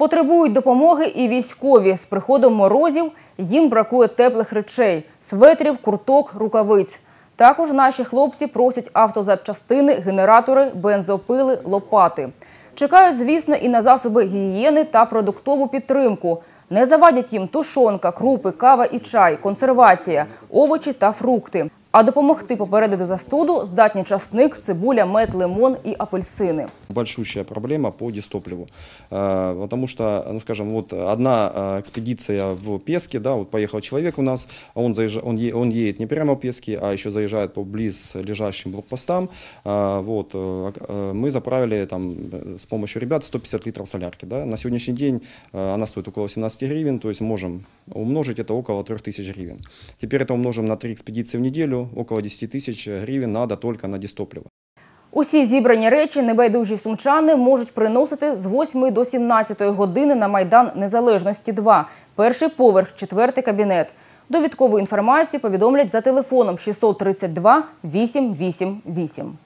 Потребують допомоги і військові. З приходом морозів їм бракує теплих речей – светрів, курток, рукавиць. Також наші хлопці просять автозапчастини, генератори, бензопили, лопати. Чекають, звісно, і на засоби гігієни та продуктову підтримку. Не завадять їм тушонка, крупи, кава і чай, консервація, овочі та фрукти. А допомогти попередити застуду здатні часник, цибуля, мед, лимон і апельсини. Большущая проблема по дистопливу. Э, Потому что, ну скажем, вот одна э, экспедиция в Песке, да, вот поехал человек у нас, а он, заезжа- он, е- он едет не прямо в Песке, а еще заезжает по близ лежащим блокпостам. Вот, э, э, мы заправили там с помощью ребят 150 литров солярки. Да. На сегодняшний день она стоит около 17 гривен, то есть можем умножить это около 3000 гривен. Теперь это умножим на 3 экспедиции в неделю, около 10 тысяч гривен надо только на дистопливо. Усі зібрані речі небайдужі сумчани можуть приносити з 8 до 17 години на Майдан Незалежності 2, перший поверх, четвертий кабінет. Довідкову інформацію повідомлять за телефоном 632 888.